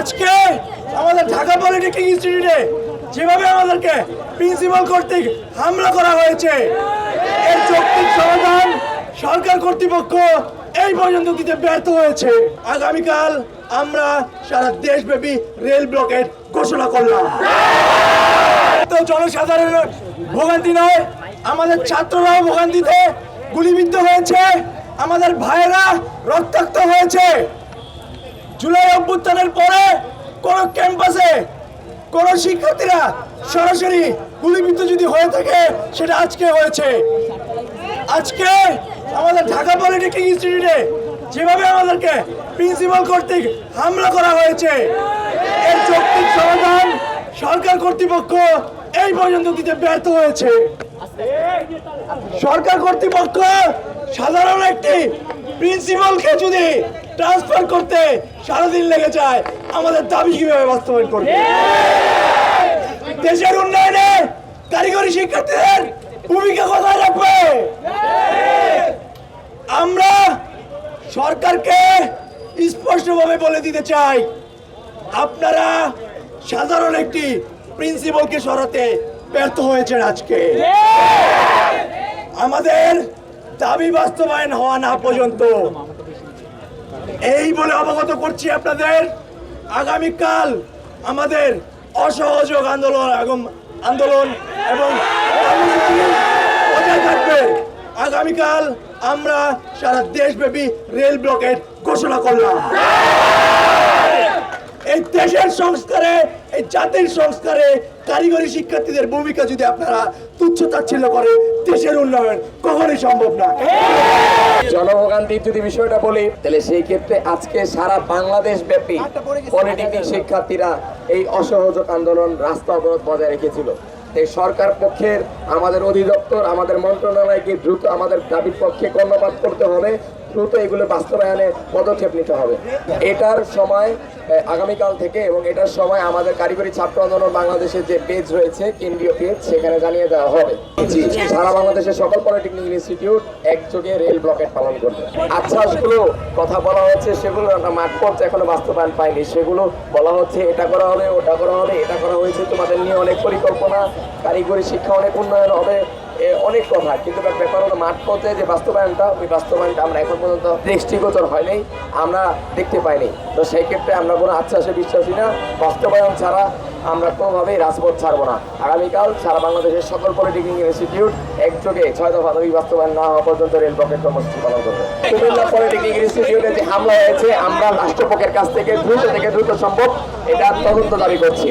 আজকে আমাদের ঢাকা পলিটেকনিক ইনস্টিটিউটে যেভাবে আমাদেরকে প্রিন্সিপাল কর্তৃক হামলা করা হয়েছে, এর যৌক্তিক সমাধান সরকার কর্তৃপক্ষ এই পর্যন্ত দিতে ব্যর্থ হয়েছে। আগামীকাল আমরা সারা দেশব্যাপী রেল ব্লকেট ঘোষণা করলাম। তো জনসাধারণের ভোগান্তি নয়, আমাদের ছাত্ররাও ভোগান্তিতে গুলিবিদ্ধ হয়েছে, আমাদের ভাইয়েরা রক্তাক্ত হয়েছে। জুলাই অভ্যুত্থানের পরে কোন শিক্ষার্থীরা সরাসরি গুলিবিদ্ধ যদি হয়ে থাকে, সেটা আজকে হয়েছে। আজকে আমাদের ঢাকা পলিটেকনিক ইনস্টিটিউটে যেভাবে আমাদেরকে প্রিন্সিপাল কর্তৃক হামলা করা হয়েছে, এর যৌক্তিক সমাধান সরকার কর্তৃপক্ষ এই পর্যন্ত দিতে ব্যর্থ হয়েছে। সরকার কর্তৃপক্ষ সাধারণ একটি প্রিন্সিপালকে যদি ট্রান্সফার করতে সারাদিন লেগে যায় আমাদের দাবি কীভাবে বাস্তবায়ন করবে? দেশের উন্নয়নে কারিগরি শিক্ষার্থীদের ভূমিকা কোথায় রাখবে? আমরা সরকারকে স্পষ্টভাবে বলে দিতে চাই, আপনারা সাধারণ একটি প্রিন্সিপালকে সরাতে ব্যর্থ হয়েছেন আজকে। আমাদের দাবি বাস্তবায়ন হওয়া না পর্যন্ত। এই বলে অবগত করছি আপনাদের। আগামীকাল আমাদের অসহযোগ আন্দোলন এবং আন্দোলন এবং থাকবে। আগামীকাল আমরা সারা দেশব্যাপী রেল ব্লকেট ঘোষণা করলাম। এই দেশের সংস্কারে, এই জাতির সংস্কারে কারিগরি শিক্ষার্থীদের ভূমিকা যদি আপনারা তুচ্ছ তাচ্ছিল্য করে, দেশের উন্নয়ন কখনোই সম্ভব না জনভোগান্তির যদি বিষয়টা বলি তাহলে সেই ক্ষেত্রে আজকে সারা বাংলাদেশ ব্যাপী পলিটেকনিক শিক্ষার্থীরা এই অসহযোগ আন্দোলন রাস্তা অবরোধ বজায় রেখেছিল। এই সরকার পক্ষের আমাদের অধিদপ্তর আমাদের মন্ত্রণালয়কে দ্রুত আমাদের দাবির পক্ষে কর্ণপাত করতে হবে দ্রুত এগুলো বাস্তবায়নে পদক্ষেপ নিতে হবে। এটার সময় আগামীকাল থেকে এবং এটার সময় আমাদের কারিগরি ছাত্র আন্দোলন বাংলাদেশের যে পেজ রয়েছে কেন্দ্রীয় পেজ সেখানে জানিয়ে দেওয়া হবে। সারা বাংলাদেশের সকল পলিটেকনিক ইনস্টিটিউট একযোগে রেল ব্লকেট পালন করবে। আচ্ছাসগুলো কথা বলা হচ্ছে সেগুলো একটা মাঠ পর্যায়ে এখনও বাস্তবায়ন পায়নি সেগুলো বলা হচ্ছে এটা করা হবে ওটা করা হবে এটা করা হয়েছে। তোমাদের নিয়ে অনেক পরিকল্পনা কারিগরি শিক্ষা অনেক উন্নয়ন হবে অনেক কথা। কিন্তু তার ব্যাপার হলো মাঠ পর্যায়ে যে বাস্তবায়নটা ওই বাস্তবায়নটা আমরা এখন পর্যন্ত দৃষ্টিগোচর হয়নি আমরা দেখতে পাইনি। তো সেই ক্ষেত্রে আমরা কোনো আশ্বাসে বিশ্বাসী না। বাস্তবায়ন ছাড়া আমরা কোনোভাবেই রাজপথ ছাড়বো না। আগামীকাল সারা বাংলাদেশের সকল পলিটেকনিক ইনস্টিটিউট একযোগে ছয় দফা দাবি বাস্তবায়ন না হওয়া পর্যন্ত রেল পকেট কর্মসূচি পালন করবে। কুমিল্লা পলিটেকনিক ইনস্টিটিউটে যে হামলা হয়েছে, আমরা রাষ্ট্রপক্ষের কাছ থেকে, দ্রুত থেকে দ্রুত সম্ভব, এটা তদন্ত দাবি করছি।